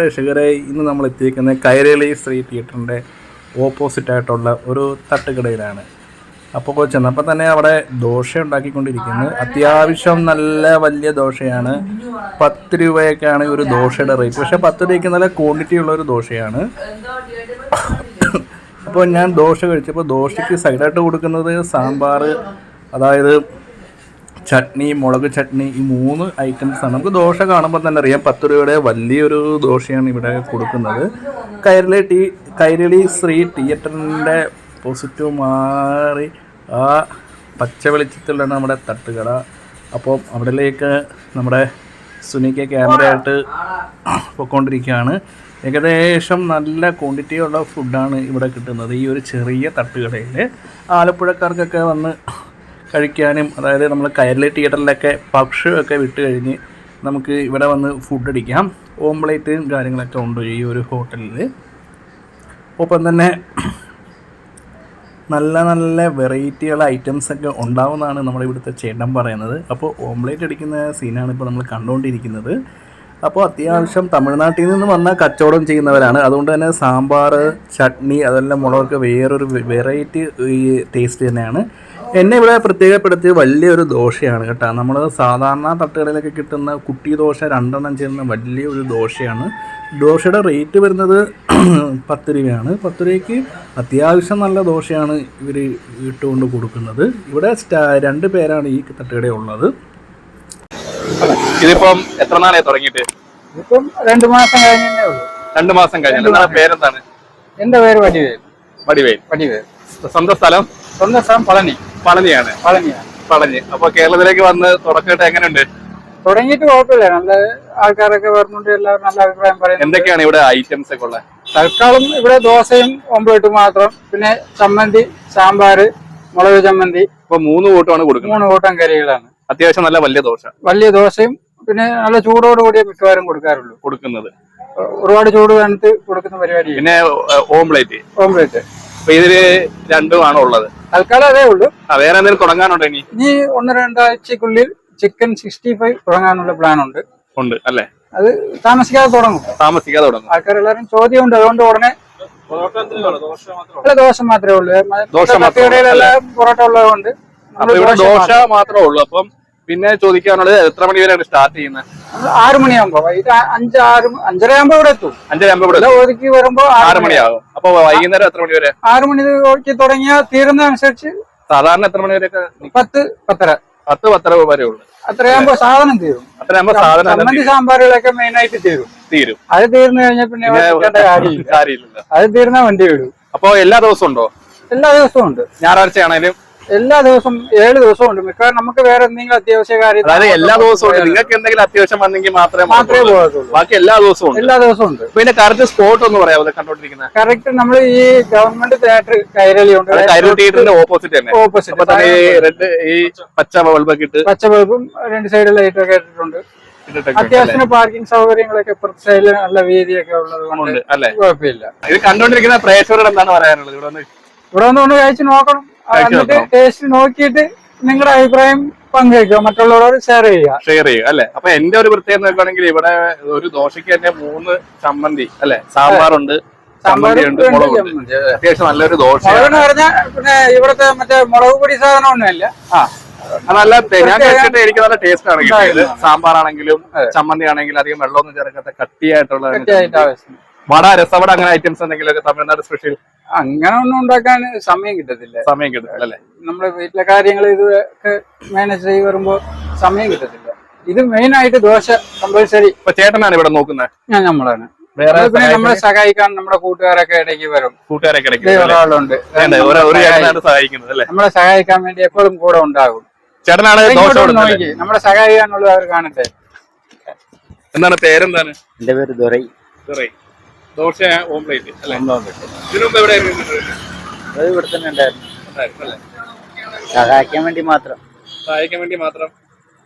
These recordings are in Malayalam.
പ്രേക്ഷകരെ ഇന്ന് നമ്മൾ എത്തിയിരിക്കുന്നത് കൈരളി ശ്രീ തിയേറ്ററിന്റെ ഓപ്പോസിറ്റായിട്ടുള്ള ഒരു തട്ടുകടയിലാണ്. അപ്പോൾ ചെന്നപ്പോൾ തന്നെ അവിടെ ദോശ ഉണ്ടാക്കിക്കൊണ്ടിരിക്കുന്നു. അത്യാവശ്യം നല്ല വലിയ ദോശയാണ്. പത്ത് രൂപയൊക്കെയാണ് ഒരു ദോശയുടെ റേറ്റ് പക്ഷേ പത്ത് രൂപയ്ക്ക് നല്ല ക്വാണ്ടിറ്റി ഉള്ള ഒരു ദോശയാണ്. അപ്പോൾ ഞാൻ ദോശ കഴിച്ചപ്പോൾ ദോശയ്ക്ക് സൈഡായിട്ട് കൊടുക്കുന്നത് സാമ്പാർ അതായത് ചട്നി മുളക് ചട്നി ഈ മൂന്ന് ഐറ്റംസ് ആണ്. നമുക്ക് ദോശ കാണുമ്പോൾ തന്നെ അറിയാം പത്ത് രൂപയുടെ വലിയൊരു ദോശയാണ് ഇവിടെ കൊടുക്കുന്നത്. കൈരളി ടീ കൈരളി ശ്രീ തിയേറ്ററിന്റെ പോസിറ്റീവ് മാറി ആ പച്ച വെളിച്ചത്തിലാണ് നമ്മുടെ തട്ടുകട. അപ്പോൾ അവിടേക്ക് നമ്മുടെ സുനിക്ക് ക്യാമറയായിട്ട് പൊയ്ക്കൊണ്ടിരിക്കുകയാണ് ഏകദേശം നല്ല ക്വാണ്ടിറ്റിയുള്ള ഫുഡാണ് ഇവിടെ കിട്ടുന്നത് ഈ ഒരു ചെറിയ തട്ടുകടയിൽ ആലപ്പുഴക്കാർക്കൊക്കെ വന്ന് കഴിക്കാനും അതായത് നമ്മൾ കയറിലെ തിയേറ്ററിലൊക്കെ പക്ഷിയൊക്കെ വിട്ട് കഴിഞ്ഞ് നമുക്ക് ഇവിടെ വന്ന് ഫുഡ് അടിക്കാം. ഓംപ്ലേറ്റും കാര്യങ്ങളൊക്കെ ഉണ്ട് ഈ ഒരു ഹോട്ടലിൽ ഒപ്പം തന്നെ നല്ല നല്ല വെറൈറ്റിയുള്ള ഐറ്റംസ് ഒക്കെ ഉണ്ടാവുമെന്നാണ് നമ്മുടെ ഇവിടുത്തെ ചേട്ടൻ പറയുന്നത്. അപ്പോൾ ഓംലേറ്റ് അടിക്കുന്ന സീനാണ് ഇപ്പോൾ നമ്മൾ കണ്ടുകൊണ്ടിരിക്കുന്നത് അപ്പോൾ അത്യാവശ്യം തമിഴ്നാട്ടിൽ നിന്ന് വന്ന കച്ചവടം ചെയ്യുന്നവരാണ്. അതുകൊണ്ട് തന്നെ സാമ്പാർ ചട്നി അതെല്ലാം മുളകൊക്കെ വേറൊരു വെറൈറ്റി ഈ ടേസ്റ്റ് തന്നെയാണ്. എന്നെ ഇവിടെ പ്രത്യേകപ്പെടുത്തിയ വലിയൊരു ദോശയാണ് കേട്ടോ. നമ്മൾ സാധാരണ തട്ടുകടയിലൊക്കെ കിട്ടുന്ന കുട്ടി ദോശ രണ്ടെണ്ണം ചെയ്യുന്ന വലിയൊരു ദോശയാണ്. ദോശയുടെ റേറ്റ് വരുന്നത് പത്ത് രൂപയാണ്. പത്ത് രൂപയ്ക്ക് അത്യാവശ്യം നല്ല ദോശയാണ് ഇവർ ഇട്ടുകൊണ്ട് കൊടുക്കുന്നത്. ഇവിടെ രണ്ട് പേരാണ് ഈ തട്ടുകടയിൽ ഉള്ളത്. ഇതിപ്പം എത്ര നാളെ തുടങ്ങിയിട്ട്? ഇപ്പം രണ്ടു മാസം കഴിഞ്ഞേ ഉള്ളൂ. രണ്ടു മാസം കഴിഞ്ഞു നിങ്ങളുടെ പേരെന്താണ്? എന്റെ പേര് വടിവേൽ. വടിവേൽ. വടിവേൽ. സ്വന്തം സ്ഥലം? സ്വന്തം സ്ഥലം പളനി. പളനിയാണ്. പളനിയാണ്. പളനി. അപ്പൊ കേരളത്തിലേക്ക് വന്ന് തുടക്കമായിട്ട് എങ്ങനെയുണ്ട്? തുടങ്ങിയിട്ട് കുഴപ്പമില്ല. നല്ല ആൾക്കാരൊക്കെ വരുന്നുണ്ട്. എല്ലാവരും നല്ല അഭിപ്രായം പറയുന്നു എന്തൊക്കെയാണ് ഇവിടെ ഐറ്റംസ് ഒക്കെ ഉള്ളത്? തൽക്കാലം ഇവിടെ ദോശയും ഓംപ്ലേറ്റും മാത്രം. പിന്നെ ചമ്മന്തി സാമ്പാർ മുളക് ചമ്മന്തി. ഇപ്പൊ മൂന്ന് കൂട്ടമാണ് കൊടുക്കുന്നത്. മൂന്ന് കൂട്ടം കറികളാണ്. അത്യാവശ്യം നല്ല വലിയ ദോശ. വലിയ ദോശയും പിന്നെ നല്ല ചൂടോട് കൂടിയേ മിക്കവാറും കൊടുക്കാറുള്ളൂ. കൊടുക്കുന്നത്. ഒരുപാട് ചൂട് കണ്ടിട്ട് കൊടുക്കുന്ന പരിപാടി പിന്നെ ഓംപ്ലേറ്റ്. ഓംപ്ലേറ്റ്. അപ്പൊ ഇതിൽ രണ്ടുമാണ് ഉള്ളത്. തൽക്കാലം അതേ ഉള്ളൂ. വേറെ എന്തെങ്കിലും തുടങ്ങാനുണ്ടോ ഇനി? ഇനി ഒന്ന് രണ്ടാഴ്ചക്കുള്ളിൽ ചിക്കൻ സിക്സ്റ്റി ഫൈവ് തുടങ്ങാനുള്ള പ്ലാൻ ഉണ്ട് ഉണ്ട് അല്ലേ? അത് താമസിക്കാതെ തുടങ്ങും. താമസിക്കാതെ തുടങ്ങും. ആൾക്കാരെല്ലാരും ചോദ്യമുണ്ട്. അതുകൊണ്ട് ഉടനെ അല്ല ദോശ മാത്രമേ ഉള്ളൂ. ദോശ പൊറോട്ട ഉള്ളതുകൊണ്ട് ഇവിടെ ദോശ മാത്രമേ ഉള്ളൂ. അപ്പം പിന്നെ ചോദിക്കാനുള്ളത് എത്ര മണി വരെയാണ് സ്റ്റാർട്ട് ചെയ്യുന്നത്? ആറു മണിയാകുമ്പോ വൈകിട്ട് ആ- അഞ്ച് ആറ് അഞ്ചര ആകുമ്പോ ഇവിടെ എത്തും. അഞ്ചര ആകുമ്പോ ഇവിടെ ഒതുക്കി വരുമ്പോ ആറ് മണിയാകും അപ്പൊ വൈകുന്നേരം എത്ര മണി വരെ? ആറ് മണിക്ക് തുടങ്ങിയ തീരുന്ന അനുസരിച്ച് സാധാരണ എത്ര മണി വരെയൊക്കെ പത്ത് പത്തര. പത്ത് പത്തര വരെ ഉള്ളു അത്രയാകുമ്പോ സാധനം തീരും. അത്രയാകുമ്പോ സാധനം ചമ്മന്തി സാമ്പാറുകളൊക്കെ മെയിൻ ആയിട്ട് തീരും. തീരും. അത് തീർന്നു കഴിഞ്ഞാൽ പിന്നെ കാര്യമില്ല. അത് തീർന്ന വണ്ടി വിടും. അപ്പൊ എല്ലാ ദിവസവും ഉണ്ടോ? എല്ലാ ദിവസവും ഉണ്ട്. ഞായറാഴ്ച ആണെങ്കിലും എല്ലാ ദിവസവും ഏഴ് ദിവസവും ഉണ്ട് മിക്കവാറും നമുക്ക് വേറെ എന്തെങ്കിലും അത്യാവശ്യ കാര്യം അതായത് എല്ലാ ദിവസവും ഉണ്ട്. നിങ്ങൾക്ക് എന്തെങ്കിലും അത്യാവശ്യം വന്നെങ്കിൽ മാത്രമേ മാത്രമേ. പോകത്തുള്ളൂ. ബാക്കി എല്ലാ ദിവസവും ഉണ്ട്. എല്ലാ ദിവസവും ഉണ്ട്. പിന്നെ കറക്റ്റ് സ്പോട്ട് ഒന്ന് പറയാം കണ്ടോണ്ടിരിക്കുന്നത് കറക്റ്റ് നമ്മൾ ഈ ഗവൺമെന്റ് തിയേറ്റർ കൈരളി ഉണ്ട്. കൈരളി തിയേറ്ററിന്റെ ഓപ്പോസിറ്റ് തന്നെ. ഓപ്പോസിറ്റ് റെഡ് ഈ പച്ച ബൾബൊക്കെ ഇട്ട് പച്ച ബൾബും രണ്ട് സൈഡിൽ ലൈറ്റ് ഒക്കെ ഇട്ടിട്ടുണ്ട്. അത്യാവശ്യം പാർക്കിംഗ് സൗകര്യങ്ങളൊക്കെ പ്രത്യേക നല്ല വീതിയൊക്കെ ഉള്ളത് കൊണ്ട് കുഴപ്പമില്ല. ഇത് കണ്ടോണ്ടിരിക്കുന്ന പ്രേക്ഷകരോട് എന്താണ് പറയാനുള്ളത്? ഇവിടെ ഇവിടെ ഒന്ന് ഒന്ന് കഴിച്ച് നോക്കണം. എന്നിട്ട്. ടേസ്റ്റ് നോക്കിയിട്ട് നിങ്ങളുടെ അഭിപ്രായം പങ്കുവയ്ക്കുക. മറ്റുള്ളവരോട് ഷെയർ ചെയ്യുക. ഷെയർ ചെയ്യുക അല്ലെ? അപ്പൊ എന്റെ ഒരു പ്രത്യേകത നോക്കുകയാണെങ്കിൽ ഇവിടെ ഒരു ദോശയ്ക്ക് തന്നെ മൂന്ന് ചമ്മന്തി അല്ലെ? സാമ്പാറുണ്ട് ചമ്മന്തിയുണ്ട് മുളകുണ്ട്. അത്യാവശ്യം നല്ലൊരു ദോശ പറഞ്ഞാൽ പിന്നെ ഇവിടുത്തെ മറ്റേ മുളക് പൊടി സാധനം ഒന്നുമല്ല ആ നല്ല ഞാൻ കഴിച്ചിട്ട് എനിക്ക് നല്ല ടേസ്റ്റ് ആണ് സാമ്പാർ സാമ്പാറാണെങ്കിലും ചമ്മന്തി ആണെങ്കിലും അധികം വെള്ളമൊന്നും ചേർക്കാത്ത കട്ടിയായിട്ടുള്ള വട രസവട അങ്ങനെ ഐറ്റംസ് എന്തെങ്കിലും തമിഴ്നാട് സ്പെഷ്യൽ അങ്ങനെ ഒന്നും ഉണ്ടാക്കാൻ സമയം കിട്ടത്തില്ല. സമയം കിട്ടത്തില്ല അല്ലേ? നമ്മുടെ വീട്ടിലെ കാര്യങ്ങൾ ഇതൊക്കെ മാനേജ് ചെയ്ത് വരുമ്പോ സമയം കിട്ടത്തില്ല. ഇത് മെയിൻ ആയിട്ട് ദോശ കമ്പൽസറി ഇപ്പൊ ചേട്ടനാണ് ഇവിടെ നോക്കുന്നത് ഞാൻ നമ്മളാണ്. വേറെ നമ്മളെ സഹായിക്കാൻ നമ്മുടെ കൂട്ടുകാരൊക്കെ ഇടയ്ക്ക് വരും. കൂട്ടുകാരൊക്കെ ഒരാളുണ്ട്. നമ്മളെ സഹായിക്കാൻ വേണ്ടി എപ്പോഴും കൂടെ ഉണ്ടാകും. ചേട്ടനാണ് നോക്കി. നമ്മളെ സഹായിക്കാനുള്ളത് അവർ കാണട്ടെ. എന്താണ് പേരെന്താണ്? എന്റെ പേര് ദുരൈ. സോറി ദോശ ഓംപ്ലേറ്റ് അല്ലേ? ഇതിനു മുമ്പ് എവിടെ അത് ഇവിടെ തന്നെ ഉണ്ടായിരുന്നു. അല്ലേ? സഹായിക്കാൻ വേണ്ടി മാത്രം. സഹായിക്കാൻ വേണ്ടി മാത്രം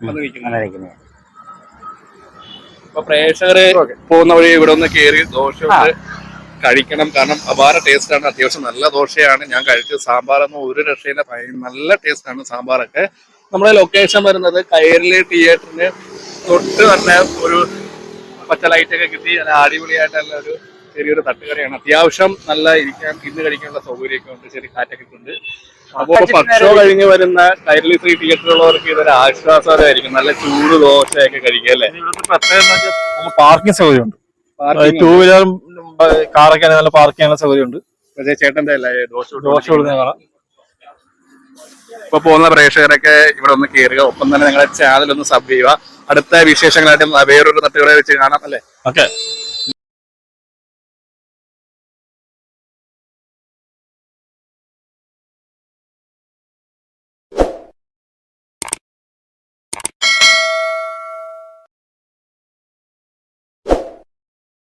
വന്ന് നിൽക്കുന്നത് അങ്ങനെ അപ്പൊ പ്രേക്ഷകര് പോകുന്ന വഴി ഇവിടെ ഒന്ന് കേറി ദോശ കഴിക്കണം. കാരണം അപാര ടേസ്റ്റ് ആണ്. അത്യാവശ്യം നല്ല ദോശയാണ്. ഞാൻ കഴിച്ചത് സാമ്പാറൊന്നും ഒരു രക്ഷയില്ല. നല്ല ടേസ്റ്റ് ആണ് സാമ്പാറൊക്കെ. നമ്മുടെ ലൊക്കേഷൻ വരുന്നത് കയറിലെ തിയേറ്ററിന് തൊട്ട് തന്നെ ഒരു പച്ച ലൈറ്റ് ഒക്കെ കിട്ടി. നല്ല അടിപൊളിയായിട്ടുള്ള ഒരു ചെറിയൊരു തട്ടുകടയാണ് അത്യാവശ്യം നല്ല ഇരിക്കാൻ ഇന്ന് കഴിക്കാനുള്ള സൗകര്യമൊക്കെ ഉണ്ട് ചെറിയ കാറ്റൊക്കെ ഉണ്ട്. അപ്പോ പക്ഷോ കഴിഞ്ഞ് വരുന്ന കൈരളി ഫ്രീ തിയേറ്ററുള്ളവർക്ക് ഇതൊരു ആശ്വാസമായിരിക്കും നല്ല ചൂട് ദോശയൊക്കെ കഴിക്കുക അല്ലേ? പാർക്കിംഗ് സൗകര്യം ഉണ്ട്. ടൂ വീലറും കാറൊക്കെ നല്ല പാർക്ക് ചെയ്യാനുള്ള സൗകര്യമുണ്ട്. പക്ഷേ ചേട്ടന്റെ അല്ലേ ദോശ ദോശ കൊടുക്കുന്ന കാണാം ഇപ്പൊ പോകുന്ന പ്രേക്ഷകരൊക്കെ ഇവിടെ ഒന്ന് കയറുക ഒപ്പം തന്നെ നിങ്ങളുടെ ചാനൽ ഒന്ന് സബ് ചെയ്യുക. അടുത്ത വിശേഷങ്ങളായിട്ട് വേറൊരു തട്ടുകളെ വെച്ച് കാണാം അല്ലേ? ഓക്കെ.